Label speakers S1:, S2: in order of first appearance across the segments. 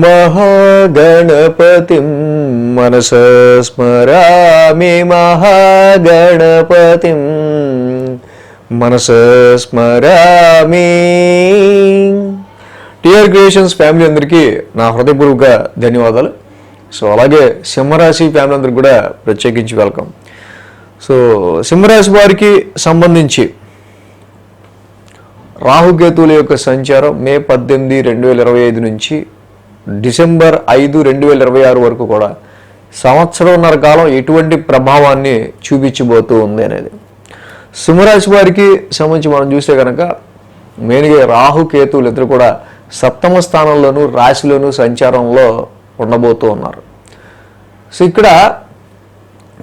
S1: మహాగణపతిం మనస స్మరామి మహాగణపతిం మనస స్మరామి. టిఆర్ క్రియేషన్స్ ఫ్యామిలీ అందరికీ నా హృదయపూర్వక ధన్యవాదాలు. సో అలాగే సింహరాశి ఫ్యామిలీ అందరికి కూడా ప్రత్యేకించి వెల్కమ్ సో సింహరాశి వారికి సంబంధించి రాహుకేతువుల యొక్క సంచారం మే పద్దెనిమిది రెండు వేల ఇరవై ఐదు నుంచి డిసెంబర్ ఐదు రెండు వేల ఇరవై ఆరు వరకు కూడా సంవత్సరంన్నర కాలం ఎటువంటి ప్రభావాన్ని చూపించబోతూ ఉంది అనేది. సింహరాశి వారికి సంబంధించి మనం చూస్తే కనుక మెయిన్గా రాహు కేతువులు ఇద్దరు కూడా సప్తమ స్థానంలోనూ రాశిలోనూ సంచారంలో ఉండబోతూ ఉన్నారు. సో ఇక్కడ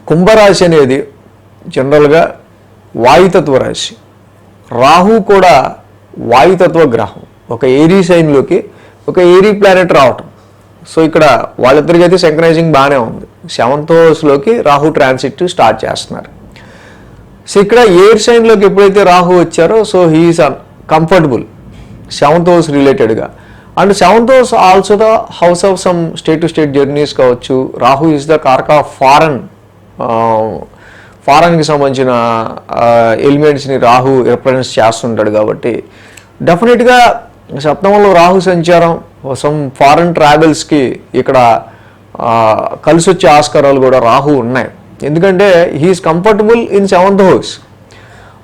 S1: కుంభరాశి అనేది జనరల్గా వాయుతత్వ రాశి. రాహు కూడా వాయుతత్వ గ్రహం. ఒక ఏరీ సైన్లోకి ఒక ఏరీ ప్లానెట్ రావటం. సో ఇక్కడ వాళ్ళిద్దరికి అయితే సెంక్రైజింగ్ బాగానే ఉంది. సెవెంత్ హౌస్లోకి రాహు ట్రాన్సిట్ స్టార్ట్ చేస్తున్నారు. సో ఇక్కడ ఎయిర్ సైన్లోకి ఎప్పుడైతే రాహు వచ్చారో so he's comfortable seventh house రిలేటెడ్గా and seventh house also the house of some state to state journeys కావచ్చు. రాహు ఈజ్ ద కార్క్ ఆఫ్ ఫారెన్ ఫారెన్కి సంబంధించిన ఎలిమెంట్స్ని రాహు రిప్రజెంట్స్ చేస్తుంటాడు కాబట్టి. డెఫినెట్గా సప్తమంలో రాహు సంచారం సమ్ ఫారెన్ ట్రావెల్స్కి ఇక్కడ కలిసి వచ్చే ఆస్కారాలు కూడా రాహు ఉన్నాయి. ఎందుకంటే he's comfortable in seventh house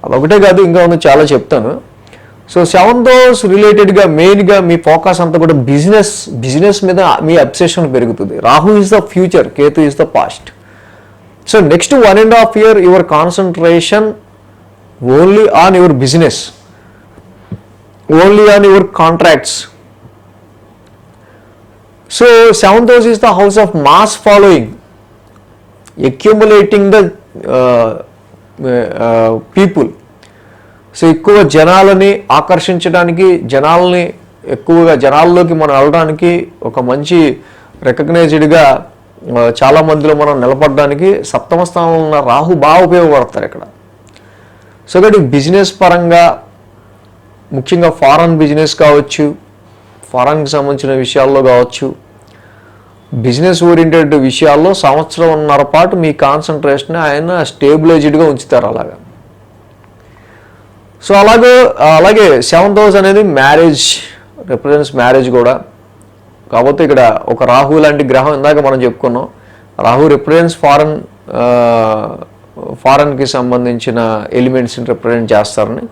S1: అదొకటే కాదు ఇంకా ఉంది చాలా చెప్తాను. సో సెవెంత్ హౌస్ రిలేటెడ్గా మెయిన్గా మీ ఫోకస్ అంతా కూడా బిజినెస్ బిజినెస్ మీద మీ అబ్సెషన్ పెరుగుతుంది. Rahu is the future Ketu is the past so next one and half year your concentration only on your business only on your contracts so seventh house is the house of mass following accumulating the people so ఎక్కువ జనాలని ఆకర్షించడానికి జనాలని ఎక్కువగా జనాల్లోకి మనం వెళ్ళడానికి ఒక మంచి రికగ్నైజ్డ్గా చాలా మందిలో మనం నిలబడడానికి సప్తమ స్థానంలో ఉన్న రాహు బాగా ఉపయోగపడతారు ఇక్కడ. సో కాబట్టి బిజినెస్ పరంగా ముఖ్యంగా ఫారెన్ బిజినెస్ కావచ్చు ఫారెన్కి సంబంధించిన విషయాల్లో కావచ్చు బిజినెస్ ఓరియంటెడ్ విషయాల్లో సంవత్సరంన్నర పాటు మీ కాన్సన్ట్రేషన్ ఆయన స్టేబిలైజ్డ్గా ఉంచుతారు అలాగా. సో అలాగే అలాగే సెవెంత్ హౌస్ అనేది మ్యారేజ్ రిప్రజెంట్స్ మ్యారేజ్ కూడా. కాకపోతే ఇక్కడ ఒక రాహు లాంటి గ్రహం ఇందాక మనం చెప్పుకున్నాం. రాహు రిప్రజెంట్స్ ఫారెన్ ఫారెన్కి సంబంధించిన ఎలిమెంట్స్ని రిప్రజెంట్ చేస్తారని.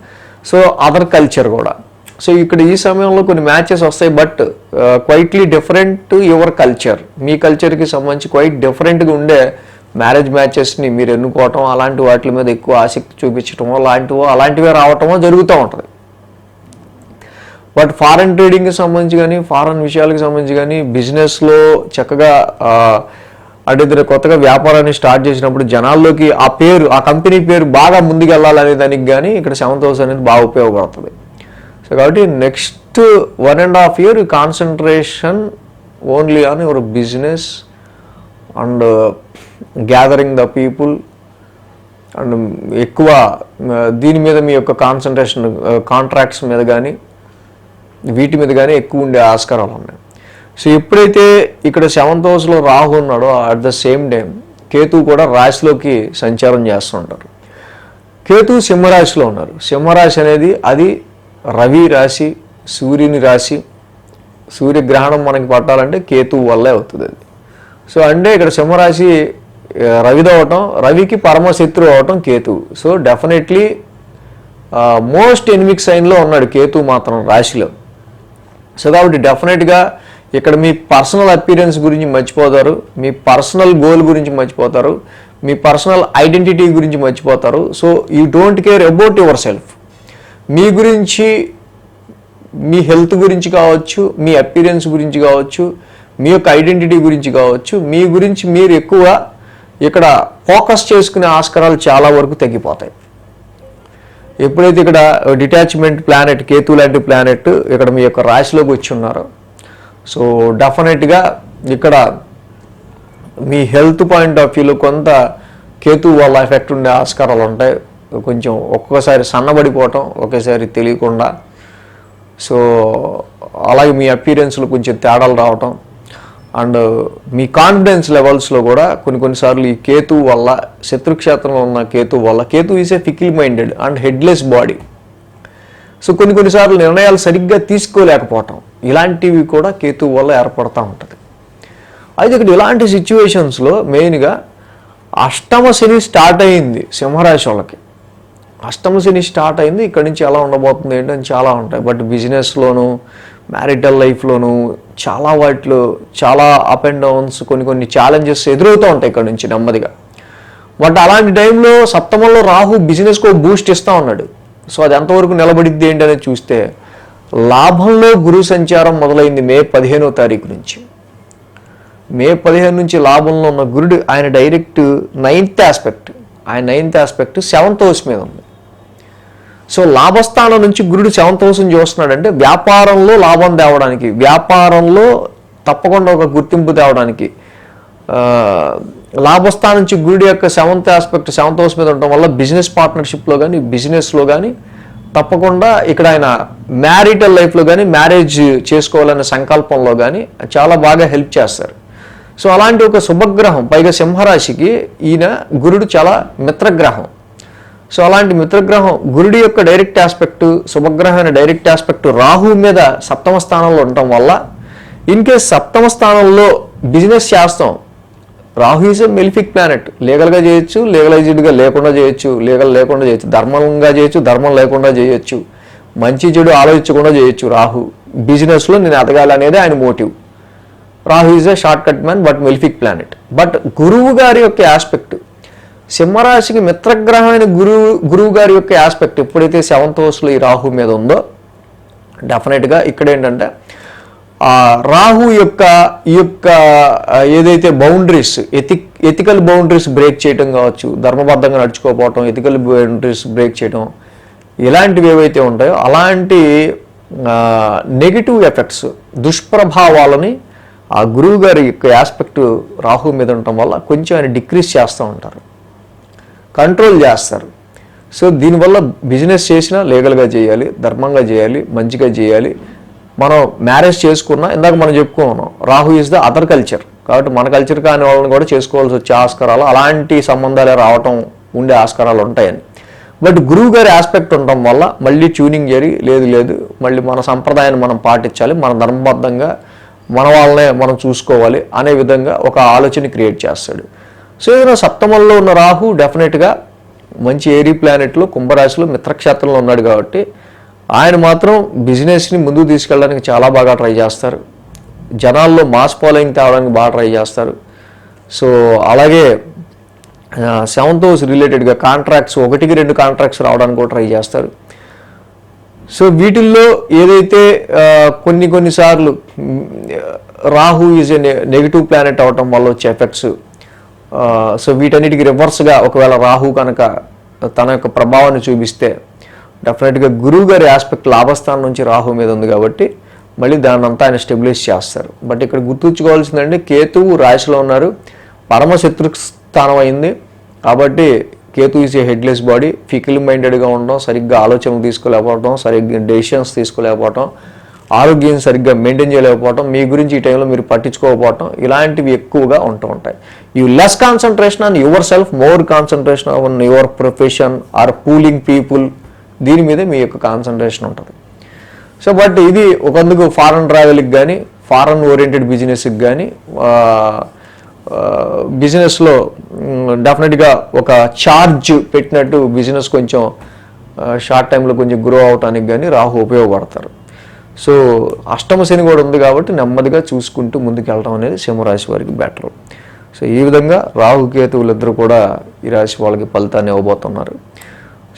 S1: సో అదర్ కల్చర్ కూడా. సో ఇక్కడ ఈ సమయంలో కొన్ని మ్యాచెస్ వస్తాయి but quietly different your culture మీ కల్చర్కి సంబంధించి క్వైట్ డిఫరెంట్గా ఉండే మ్యారేజ్ మ్యాచెస్ని మీరు ఎన్నుకోవటం అలాంటి వాటి మీద ఎక్కువ ఆసక్తి చూపించటమో అలాంటివో అలాంటివే రావటమో జరుగుతూ ఉంటుంది. బట్ ఫారెన్ ట్రేడింగ్కి సంబంధించి కానీ ఫారెన్ విషయాలకు సంబంధించి కానీ బిజినెస్లో చక్కగా uh, అంటే ఇద్దరు కొత్తగా వ్యాపారాన్ని స్టార్ట్ చేసినప్పుడు జనాల్లోకి ఆ పేరు ఆ కంపెనీ పేరు బాగా ముందుకెళ్ళాలనే దానికి కానీ ఇక్కడ సెవెంత్ హౌస్ అనేది బాగా ఉపయోగపడుతుంది. సో కాబట్టి next one and half year concentration only on your business and gathering the people and ఎక్కువ దీని మీద మీ యొక్క కాన్సన్ట్రేషన్ కాంట్రాక్ట్స్ మీద కానీ వీటి మీద కానీ ఎక్కువ ఉండే ఆస్కారాలు ఉన్నాయి. సో ఎప్పుడైతే ఇక్కడ సెవెంత్ హౌస్లో రాహు ఉన్నాడో at the same time Ketu కూడా రాశిలోకి సంచారం చేస్తుంటారు కేతు సింహరాశిలో ఉన్నారు. సింహరాశి అనేది అది రవి రాశి సూర్యుని రాశి సూర్యగ్రహణం మనకి పట్టాలంటే కేతు వల్లే అవుతుంది అది. సో అంటే ఇక్కడ సింహరాశి రవిదవటం రవికి పరమశత్రు అవటం Ketu. So definitely most enemic సైన్లో ఉన్నాడు కేతు మాత్రం రాశిలో. సో కాబట్టి డెఫినెట్గా ఇక్కడ మీ పర్సనల్ అపీరెన్స్ గురించి మర్చిపోతారు మీ పర్సనల్ గోల్ గురించి మర్చిపోతారు మీ పర్సనల్ ఐడెంటిటీ గురించి మర్చిపోతారు. So you don't care about your self. మీ గురించి మీ హెల్త్ గురించి కావచ్చు మీ అపీరెన్స్ గురించి కావచ్చు మీ యొక్క ఐడెంటిటీ గురించి కావచ్చు మీ గురించి మీరు ఎక్కువ ఇక్కడ ఫోకస్ చేసుకునే ఆస్కారాలు చాలా వరకు తగ్గిపోతాయి. ఎప్పుడైతే ఇక్కడ డిటాచ్మెంట్ ప్లానెట్ కేతు లాంటి ప్లానెట్ ఇక్కడ మీ యొక్క రాశిలోకి వచ్చి ఉన్నారో సో డెఫినెట్గా ఇక్కడ మీ హెల్త్ పాయింట్ ఆఫ్ వ్యూలో కొంత కేతు వల్ల ఎఫెక్ట్ ఉండే ఆస్కారాలు ఉంటాయి. కొంచెం ఒక్కొక్కసారి సన్నబడిపోవటం ఒకేసారి తెలియకుండా. సో అలాగే మీ అపీరెన్స్లో కొంచెం తేడాలు రావటం. అండ్ మీ కాన్ఫిడెన్స్ లెవెల్స్లో కూడా కొన్ని కొన్నిసార్లు ఈ కేతు వల్ల శత్రుక్షేత్రంలో ఉన్న కేతు వల్ల Ketu is a fickle minded and headless body so కొన్ని కొన్నిసార్లు నిర్ణయాలు సరిగ్గా తీసుకోలేకపోవటం. ఇలాంటివి కూడా కేతు వల్ల ఏర్పడతా ఉంటుంది. అయితే ఇక్కడ ఇలాంటి సిచ్యువేషన్స్లో మెయిన్గా అష్టమ శని స్టార్ట్ అయింది సింహరాశి వాళ్ళకి. అష్టమ శని స్టార్ట్ అయింది ఇక్కడ నుంచి ఎలా ఉండబోతుంది ఏంటని చాలా ఉంటాయి. బట్ బిజినెస్లోను మ్యారిటల్ లైఫ్లోను చాలా వాటిలో చాలా అప్ అండ్ డౌన్స్ కొన్ని కొన్ని ఛాలెంజెస్ ఎదురవుతూ ఉంటాయి ఇక్కడ నుంచి నెమ్మదిగా. బట్ అలాంటి టైంలో సప్తమంలో రాహు బిజినెస్కి ఒక బూస్ట్ ఇస్తూ ఉన్నాడు. సో అది ఎంతవరకు నిలబడిద్ది ఏంటి అనేది చూస్తే లాభంలో గురు సంచారం మొదలైంది మే పదిహేనో తారీఖు నుంచి. మే పదిహేను నుంచి లాభంలో ఉన్న గురుడు ఆయన డైరెక్ట్ నైన్త్ ఆస్పెక్ట్. ఆయన నైన్త్ ఆస్పెక్ట్ సెవెంత్ హౌస్ మీద ఉంది. సో లాభస్థానం నుంచి గురుడు సెవెంత్ హౌస్ని చూస్తున్నాడంటే వ్యాపారంలో లాభం తేవడానికి వ్యాపారంలో తప్పకుండా ఒక గుర్తింపు తేవడానికి లాభస్థానం నుంచి గురుడు యొక్క సెవెంత్ ఆస్పెక్ట్ సెవెంత్ హౌస్ మీద ఉండటం వల్ల బిజినెస్ పార్ట్నర్షిప్లో కానీ బిజినెస్లో కానీ తప్పకుండా ఇక్కడ ఆయన మ్యారిటల్ లైఫ్లో కానీ మ్యారేజ్ చేసుకోవాలనే సంకల్పంలో కానీ చాలా బాగా హెల్ప్ చేస్తారు. సో అలాంటి ఒక శుభగ్రహం పైగా సింహరాశికి ఈయన గురుడు చాలా మిత్రగ్రహం. సో అలాంటి మిత్రగ్రహం గురుడి యొక్క డైరెక్ట్ ఆస్పెక్ట్ శుభగ్రహమైన డైరెక్ట్ ఆస్పెక్టు రాహు మీద సప్తమ స్థానంలో ఉండటం వల్ల ఇన్ కేస్ సప్తమ స్థానంలో బిజినెస్ చేస్తాం Rahu is a malefic planet. లీగల్గా చేయొచ్చు లీగలైజ్డ్గా లేకుండా చేయొచ్చు లీగల్ లేకుండా చేయొచ్చు ధర్మంగా చేయొచ్చు ధర్మం లేకుండా చేయొచ్చు. మంచి చెడు ఆలోచించకుండా చేయొచ్చు రాహు. బిజినెస్లో నేను ఎదగాలి అనేది ఆయన motive. Rahu is a shortcut man but malefic planet. But గురువు గారి యొక్క ఆస్పెక్ట్ సింహరాశికి మిత్రగ్రహమైన గురువు గురువు గారి యొక్క ఆస్పెక్ట్ ఎప్పుడైతే సెవెంత్ హౌస్లో ఈ రాహు మీద ఉందో డెఫినెట్గా ఇక్కడ ఏంటంటే రాహు యొక్క ఈ యొక్క ఏదైతే boundaries ethic ethical boundaries break చేయడం కావచ్చు ధర్మబద్ధంగా నడుచుకోపోవటం ఎథికల్ బౌండరీస్ బ్రేక్ చేయడం ఇలాంటివి ఏవైతే ఉంటాయో అలాంటి నెగిటివ్ ఎఫెక్ట్స్ దుష్ప్రభావాలని ఆ గురువు గారి యొక్క ఆస్పెక్ట్ రాహు మీద ఉండటం వల్ల కొంచెం ఆయన డిక్రీస్ చేస్తూ ఉంటారు. కంట్రోల్ చేస్తారు. సో దీనివల్ల బిజినెస్ చేసినా లీగల్గా చేయాలి ధర్మంగా చేయాలి మంచిగా చేయాలి మనం మ్యారేజ్ చేసుకున్నా ఇందాక మనం చెప్పుకున్నాం Rahu is the other culture కాబట్టి మన కల్చర్ కాని వాళ్ళని కూడా చేసుకోవాల్సి వచ్చే ఆస్కారాలు అలాంటి సంబంధాలే రావటం ఉండే ఆస్కారాలు ఉంటాయని. బట్ గురువు గారి ఆస్పెక్ట్ ఉండటం వల్ల మళ్ళీ ట్యూనింగ్ జరిగి లేదు లేదు మళ్ళీ మన సంప్రదాయాన్ని మనం పాటించాలి మన ధర్మబద్ధంగా మన వాళ్ళనే మనం చూసుకోవాలి అనే విధంగా ఒక ఆలోచన క్రియేట్ చేస్తాడు. సో ఏదైనా సప్తమంలో ఉన్న రాహు డెఫినెట్గా మంచి ఏరీ ప్లానెట్లో కుంభరాశిలో మిత్రక్షేత్రంలో ఉన్నాడు కాబట్టి ఆయన మాత్రం బిజినెస్ని ముందుకు తీసుకెళ్ళడానికి చాలా బాగా ట్రై చేస్తారు. జనాల్లో మాస్ ఫాలోయింగ్ తేవడానికి బాగా ట్రై చేస్తారు. సో అలాగే సెవెంత్ హౌస్ రిలేటెడ్గా కాంట్రాక్ట్స్ ఒకటికి రెండు కాంట్రాక్ట్స్ రావడానికి కూడా ట్రై చేస్తారు. సో వీటిల్లో ఏదైతే కొన్ని కొన్నిసార్లు Rahu is a negative planet అవటం వల్ల వచ్చే ఎఫెక్ట్స్ సో వీటన్నిటికి రివర్స్గా ఒకవేళ రాహు కనుక తన యొక్క ప్రభావాన్ని చూపిస్తే డెఫినెట్గా గురువు గారి ఆస్పెక్ట్ లాభస్థానం నుంచి రాహు మీద ఉంది కాబట్టి మళ్ళీ దాన్ని అంతా ఆయన స్టెబిలైజ్ చేస్తారు. బట్ ఇక్కడ గుర్తుంచుకోవాల్సిందండి కేతువు రాశిలో ఉన్నారు. పరమశత్రు స్థానం అయింది. కాబట్టి Ketu is a headless body fickle మైండెడ్గా ఉండడం సరిగ్గా ఆలోచనలు తీసుకోలేకపోవడం సరిగ్గా డెసిషన్స్ తీసుకోలేకపోవడం ఆరోగ్యం సరిగ్గా మెయింటైన్ చేయలేకపోవడం మీ గురించి ఈ టైంలో మీరు పట్టించుకోకపోవటం ఇలాంటివి ఎక్కువగా ఉంటూ ఉంటాయి. You less concentration on yourself more concentration on your profession or pooling people దీని మీదే మీ యొక్క కాన్సన్ట్రేషన్ ఉంటుంది. సో బట్ ఇది ఒకందుకు ఫారెన్ ట్రావెల్కి కానీ ఫారెన్ ఓరియంటెడ్ బిజినెస్కి కానీ బిజినెస్లో డెఫినెట్గా ఒక చార్జ్ పెట్టినట్టు బిజినెస్ కొంచెం షార్ట్ టైంలో కొంచెం గ్రో అవటానికి కానీ రాహు ఉపయోగపడతారు. సో అష్టమ శని కూడా ఉంది కాబట్టి నెమ్మదిగా చూసుకుంటూ ముందుకు వెళ్ళడం అనేది సింహరాశి వారికి బెటర్ సో ఈ విధంగా రాహు కేతువులు ఇద్దరు కూడా ఈ రాశి వాళ్ళకి ఫలితాన్ని ఇవ్వబోతున్నారు.